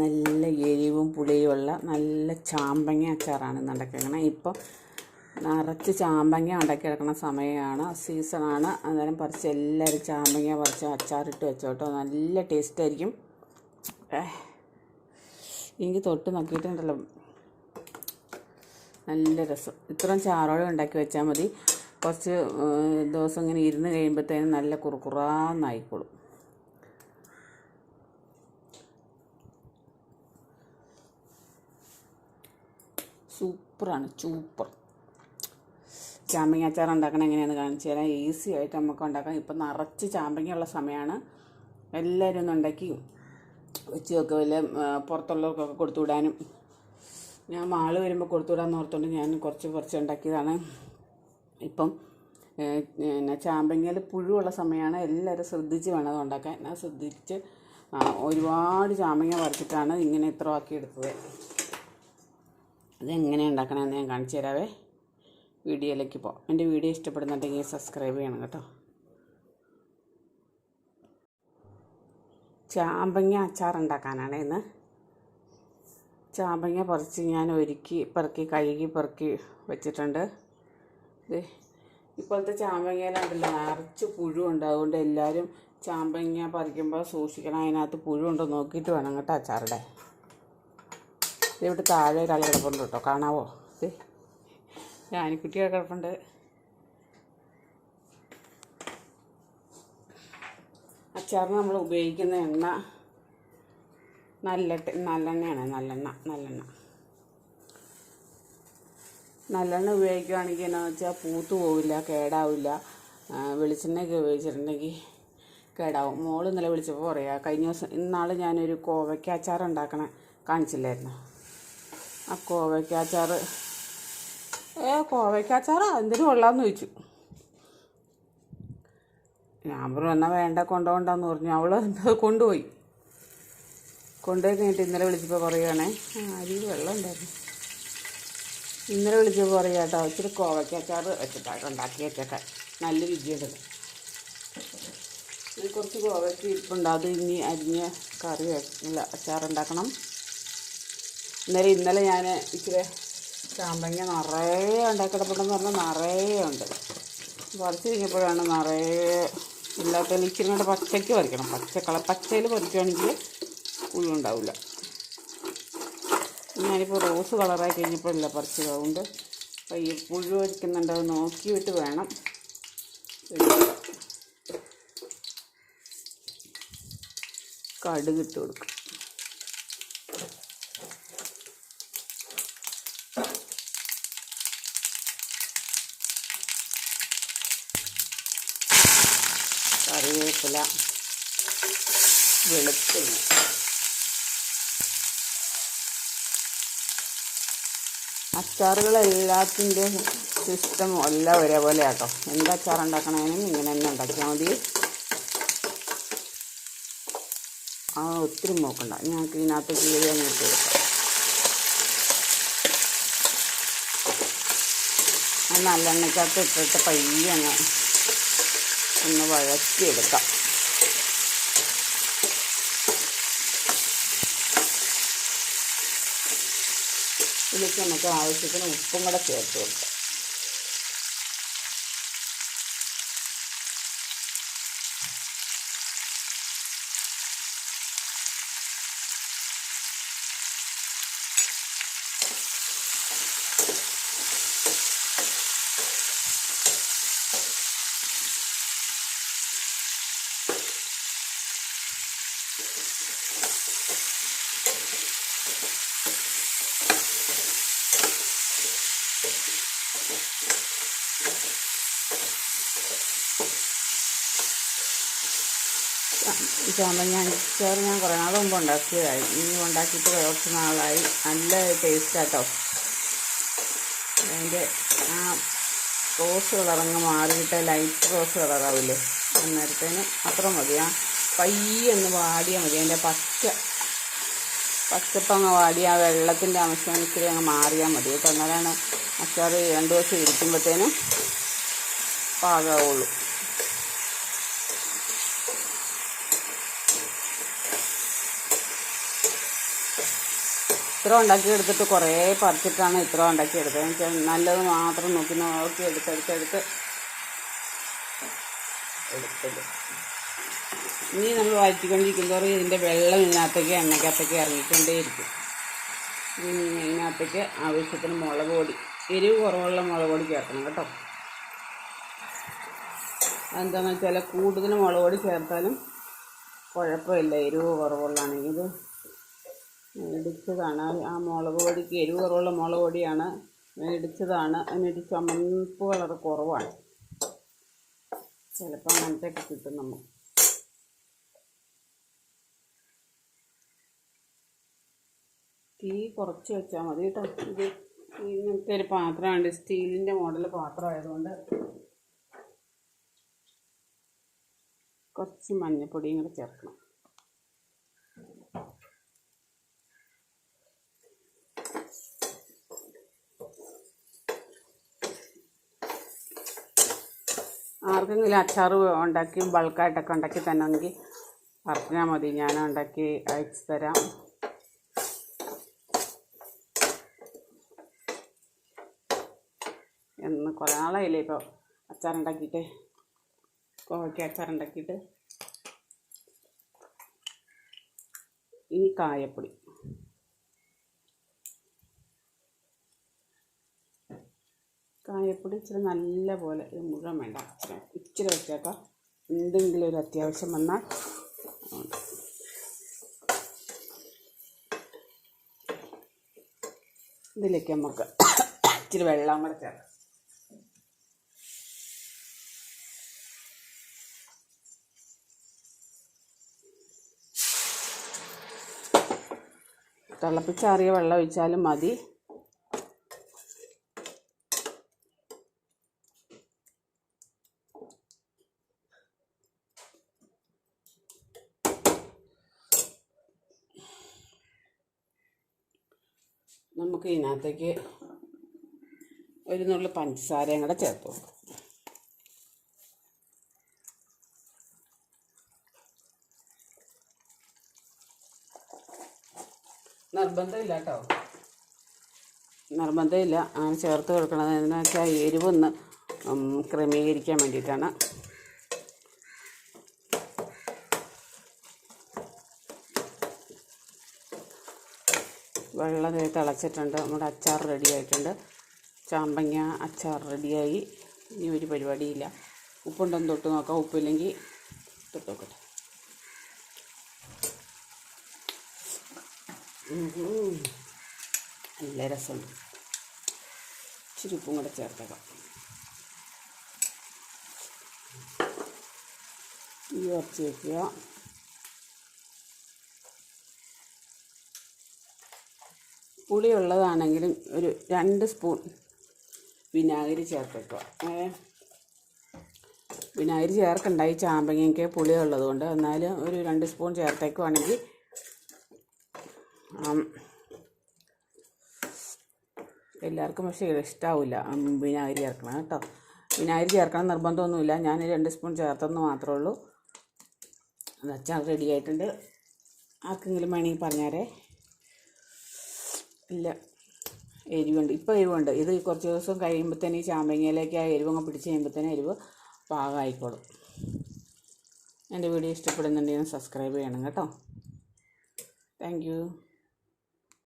നല്ല എരിവും പുളിയുമുള്ള നല്ല ചാമ്പങ്ങ അച്ചാറാണ് ഇന്ന് ഉണ്ടാക്കിയേക്കണത് ഇപ്പം നിറച്ച് ചാമ്പങ്ങ ഉണ്ടാക്കി കിടക്കുന്ന സമയമാണ്. സീസണാണ്. അന്നേരം പറിച്ച് എല്ലാവരും ചാമ്പങ്ങ പറിച്ച് അച്ചാറിട്ട് വെച്ചോട്ടോ. നല്ല ടേസ്റ്റ് ആയിരിക്കും. എനിക്ക് തൊട്ട് നോക്കിയിട്ടുണ്ടല്ലോ. നല്ല രസം. ഇത്രയും ചാറോടെ ഉണ്ടാക്കി വെച്ചാൽ മതി. കുറച്ച് ദിവസം ഇങ്ങനെ ഇരുന്ന് കഴിയുമ്പോഴത്തേനും നല്ല കുറുകുറാന്നായിക്കോളും. സൂപ്പറാണ് സൂപ്പർ ചാമ്പങ്ങ അച്ചാർ ഉണ്ടാക്കണം എങ്ങനെയാണെന്ന് കാണിച്ചു തരാം. ഈസി ആയിട്ട് നമുക്ക് ഉണ്ടാക്കാം. ഇപ്പം നിറച്ച് ചാമ്പങ്ങയുള്ള സമയമാണ് എല്ലാവരും ഒന്ന് ഉണ്ടാക്കി വെച്ച് വല്ല പുറത്തുള്ളവർക്കൊക്കെ കൊടുത്തു വിടാനും. ഞാൻ മാൾ വരുമ്പോൾ കൊടുത്തു വിടാമെന്ന് ഓർത്തുകൊണ്ട് ഞാൻ കുറച്ച് കുറച്ച് ഉണ്ടാക്കിയതാണ്. ഇപ്പം പിന്നെ ചാമ്പങ്ങയിൽ പുഴുവുള്ള സമയമാണ് എല്ലാവരും ശ്രദ്ധിച്ച് വേണം അത് ഉണ്ടാക്കാൻ. ഞാൻ ശ്രദ്ധിച്ച് ഒരുപാട് ചാമ്പങ്ങ പറിച്ചിട്ടാണ് ഇങ്ങനെ ഇത്ര ആക്കി എടുത്തത്. അതെങ്ങനെ ഉണ്ടാക്കണമെന്ന് ഞാൻ കാണിച്ചു തരാവേ. വീഡിയോയിലേക്ക് പോകാം എന്റെ വീഡിയോ ഇഷ്ടപ്പെടുന്നുണ്ടെങ്കിൽ സബ്സ്ക്രൈബ് ചെയ്യണം കേട്ടോ. ചാമ്പങ്ങ അച്ചാർ ഉണ്ടാക്കാനാണ് ഇന്ന്. ചാമ്പങ്ങ പറിച്ച് ഞാൻ ഒരുക്കി പെറുക്കി കഴുകി പെറുക്കി വെച്ചിട്ടുണ്ട്. ഇത് ഇപ്പോഴത്തെ ചാമ്പങ്ങയിലുണ്ടല്ലോ. നിറച്ച് പുഴുണ്ട് അതുകൊണ്ട് എല്ലാവരും ചാമ്പങ്ങ പറിക്കുമ്പോൾ സൂക്ഷിക്കണം. അതിനകത്ത് പുഴുണ്ടോ നോക്കിയിട്ട് വേണം കേട്ടോ അച്ചാറിടെ ഇവിടെ താഴെ ഒരാൾ കിടപ്പുണ്ട് കേട്ടോ. കാണാവോ? ഞാനിക്കുട്ടിയൊക്കെ കിടപ്പുണ്ട്. അച്ചാറിന് നമ്മൾ ഉപയോഗിക്കുന്ന എണ്ണ നല്ല നല്ലെണ്ണയാണ്. നല്ലെണ്ണ നല്ലെണ്ണ. നല്ലെണ്ണ ഉപയോഗിക്കുകയാണെങ്കിൽ എന്നാന്ന് വെച്ചാൽ പൂത്തു പോവില്ല കേടാവില്ല. വെളിച്ചെണ്ണയൊക്കെ ഉപയോഗിച്ചിട്ടുണ്ടെങ്കിൽ കേടാവും. മോൾ ഇന്നലെ വിളിച്ചപ്പോൾ പറയാ കഴിഞ്ഞ ദിവസം ഇന്നാൾ ഞാനൊരു കോവയ്ക്ക അച്ചാർ ഉണ്ടാക്കണ കാണിച്ചില്ലായിരുന്നു. ആ കോവയ്ക്ക അച്ചാർ ഏ കോവയ്ക്ക അച്ചാറാ? എന്തിനു കൊള്ളാമെന്ന് ചോദിച്ചു. ഞാൻ പറഞ്ഞു എന്നാൽ വേണ്ട കൊണ്ടുപോകണ്ടെന്ന് പറഞ്ഞു. അവൾ കൊണ്ടുപോയി. കൊണ്ടുപോയി കഴിഞ്ഞിട്ട് ഇന്നലെ വിളിച്ചപ്പോൾ പറയുകയാണേ അരി വെള്ളം ഉണ്ടായിരുന്നു. ഇന്നലെ വിളിച്ചപ്പോൾ പറയുക കേട്ടോ ഇച്ചിരി കോവയ്ക്ക അച്ചാർ വെച്ചിട്ടാണ് ഉണ്ടാക്കി വെച്ചേക്കാൻ. നല്ല രുചിയുണ്ട് കുറച്ച് കോവയ്ക്ക് ഇരിപ്പുണ്ട്. അത് ഇനി അരിഞ്ഞ് കറി വെക്കില്ല അച്ചാറുണ്ടാക്കണം. ഇന്നലെ ഇന്നലെ ഞാൻ ഇച്ചിരി ചാമ്പങ്ങ നിറയെ ഉണ്ടാക്കിടപ്പെടുന്ന പറഞ്ഞാൽ നിറയെ ഉണ്ട്. പറിച്ച് കഴിഞ്ഞപ്പോഴാണ് നിറയെ ഇല്ലാത്തതിൽ ഇച്ചിരി കൂടെ പച്ചയ്ക്ക് പറിക്കണം പച്ചക്കള പച്ചയിൽ പറിക്കുകയാണെങ്കിൽ പുഴു ഉണ്ടാവില്ല. ഞാനിപ്പോൾ റോസ് കളറായി കഴിഞ്ഞപ്പോഴല്ല പറിച്ചത്. അതുകൊണ്ട് പയ്യെ പുഴു വരയ്ക്കുന്നുണ്ടോ നോക്കിയിട്ട് വേണം. കടുകിട്ട് കൊടുക്കും. കറിവേപ്പില വെളുത്തുള്ളി. അച്ചാറുകൾ എല്ലാത്തിന്റെയും സിസ്റ്റം എല്ലാം ഒരേപോലെ ആട്ടോ എന്ത് അച്ചാർ ഉണ്ടാക്കണേനും ഇങ്ങനെ തന്നെ ഉണ്ടാക്കിയാൽ മതി. ആ ഒത്തിരി നോക്കണ്ട ഞങ്ങൾക്ക് ഇതിനകത്ത് കീഴി അങ്ങ് ഇട്ട് കൊടുക്കാം. നല്ലെണ്ണയ്ക്കകത്ത് ഇട്ടിട്ട് പയ്യെ ഒന്ന് വഴറ്റിയെടുക്കാം. ഇതിലേക്ക് നമുക്ക് ആവശ്യത്തിന് ഉപ്പും കൂടെ ചേർത്ത് കൊടുക്കാം. ഈ ഞാൻ ചോറ് ഞാൻ കുറേ നാൾ മുമ്പ് ഉണ്ടാക്കിയതായി. ഇനി ഉണ്ടാക്കിയിട്ട് കുറച്ച് നാളായി. നല്ല ടേസ്റ്റ് ആട്ടോ. അതിന്റെ ആ റോസ് കളറങ്ങ് മാറിയിട്ട് ലൈറ്റ് റോസ് കളറാവില്ലേ അന്നേരത്തേന് അത്ര മതി. ആ പയ്യൊന്ന് വാടിയാൽ മതി. അതിന്റെ പച്ച പച്ചപ്പങ്ങ് വാടി ആ വെള്ളത്തിന്റെ അംശം ഇച്ചിരി അങ്ങ് മാറിയാൽ മതി. കേട്ടോ എന്നാലാണ് അച്ചാർ രണ്ട് ദിവസം ഇരിക്കുമ്പോഴത്തേനും പാകമാവുള്ളൂ ഇത്ര ഉണ്ടാക്കി എടുത്തിട്ട് കുറേ പറിച്ചിട്ടാണ് ഇത്ര ഉണ്ടാക്കി എടുത്തത്. എന്ന് വെച്ചാൽ നല്ലത് മാത്രം നോക്കി നോക്കി എടുത്തെടുത്തെടുത്ത് എടുത്തത്. ഇനി നമ്മൾ വഴറ്റിക്കൊണ്ടിരിക്കുന്തോറും ഇതിന്റെ വെള്ളം ഇതിനകത്തേക്ക് എണ്ണയ്ക്കകത്തേക്ക് ഇറങ്ങിക്കൊണ്ടേയിരിക്കും. ഇതിനകത്തേക്ക് ആവശ്യത്തിന് മുളക് പൊടി എരിവ് കുറവുള്ള മുളക് പൊടി ചേർക്കണം കേട്ടോ. അതെന്താണെന്ന് വെച്ചാൽ കൂടുതൽ മുളക് പൊടി ചേർത്താലും കുഴപ്പമില്ല എരിവ് കുറവുള്ളതാണെങ്കിൽ ഇത് മേടിച്ചതാണ് ആ മുളക് പൊടിക്ക് എരിവ് കുറവുള്ള മുളക് പൊടിയാണ് മേടിച്ചതാണ്. അതിനൊരു ചുമപ്പ് കളർ കുറവാണ്. ചിലപ്പോൾ അങ്ങനത്തെയൊക്കെ കിട്ടും നമുക്ക്. തീ കുറച്ച് വെച്ചാൽ മതി കേട്ടോ. ഇത് ഇങ്ങനത്തെ ഒരു പാത്രമാണ് സ്റ്റീലിന്റെ മോഡൽ പാത്രമായതുകൊണ്ട് കുറച്ച് മഞ്ഞൾപ്പൊടിയും കൂടെ ചേർക്കണം. ആർക്കെങ്കിലും അച്ചാർ ഉണ്ടാക്കി ബൾക്കായിട്ടൊക്കെ ഉണ്ടാക്കി തന്നെങ്കിൽ പറഞ്ഞാൽ മതി. ഞാൻ ഉണ്ടാക്കി അയച്ചു തരാം. കുറേ നാളായില്ലേ ഇപ്പോൾ അച്ചാറുണ്ടാക്കിയിട്ട് കോവയ്ക്ക അച്ചാറുണ്ടാക്കിയിട്ട് ഇനി കായപ്പൊടി. കായപ്പൊടി ഇച്ചിരി നല്ല പോലെ മുഴുവൻ വേണ്ട. ഇച്ചിരി ഇച്ചിരി വെച്ചേക്കാം. എന്തെങ്കിലും ഒരു അത്യാവശ്യം വന്നാൽ. ഇതിലേക്ക് നമുക്ക് ഇച്ചിരി വെള്ളം കൂടെ ചേർക്കാം. തിളപ്പിച്ചാറിയ വെള്ളം ഒഴിച്ചാലും മതി. നമുക്ക് ഇതിനകത്തേക്ക് ഒരു നുള്ളി പഞ്ചസാരയും കൂടെ ചേർത്ത് കൊടുക്കാം. നിർബന്ധമില്ല കേട്ടോ നിർബന്ധമില്ല. അങ്ങനെ ചേർത്ത് കൊടുക്കണത് എന്ന് വെച്ചാൽ എരിവൊന്ന് ക്രമീകരിക്കാൻ വേണ്ടിയിട്ടാണ്. വെള്ളം തിളച്ചിട്ടുണ്ട്. നമ്മുടെ അച്ചാർ റെഡിയായിട്ടുണ്ട് ചാമ്പങ്ങ അച്ചാർ റെഡിയായി ഇനി ഒരു പരിപാടിയില്ല. ഉപ്പുണ്ടെന്ന് തൊട്ട് നോക്കാം. ഉപ്പില്ലെങ്കിൽ തൊട്ട് നോക്കട്ടെ. നല്ല രസമുണ്ട് ഇച്ചിരി ഉപ്പും കൂടെ ചേർത്തേക്കാം. ഈ കുറച്ച് വയ്ക്കുക പുളിയുള്ളതാണെങ്കിലും ഒരു രണ്ട് സ്പൂൺ വിനാഗിരി ചേർത്തേക്കുക. വിനാഗിരി ചേർക്കണ്ട. ഈ ചാമ്പങ്ങയ്ക്ക് പുളിയുള്ളത് കൊണ്ട് എന്നാലും ഒരു രണ്ട് സ്പൂൺ ചേർത്തേക്കുവാണെങ്കിൽ എല്ലാവർക്കും പക്ഷേ ഇഷ്ടാവില്ല. വിനാഗിരി ചേർക്കണം കേട്ടോ. വിനാഗിരി ചേർക്കണം നിർബന്ധമൊന്നുമില്ല. ഞാൻ രണ്ട് സ്പൂൺ ചേർത്തെന്ന് മാത്രമേ ഉള്ളൂ. അത് അച്ചാർ റെഡി ആയിട്ടുണ്ട്. ആർക്കെങ്കിലും വേണമെങ്കിൽ പറഞ്ഞാരേ. ഇല്ല. എരിവുണ്ട്. ഇപ്പോൾ എരിവുണ്ട്. ഇത് കുറച്ച് ദിവസം കഴിയുമ്പോഴത്തേന് ഈ ചാമ്പങ്ങയിലേക്ക് ആ എരിവങ്ങ് പിടിച്ച് കഴിയുമ്പോഴത്തേന് എരിവ് പാകമായിക്കോളും. എന്റെ വീഡിയോ ഇഷ്ടപ്പെടുന്നുണ്ടെങ്കിൽ സബ്സ്ക്രൈബ് ചെയ്യണം കേട്ടോ. താങ്ക്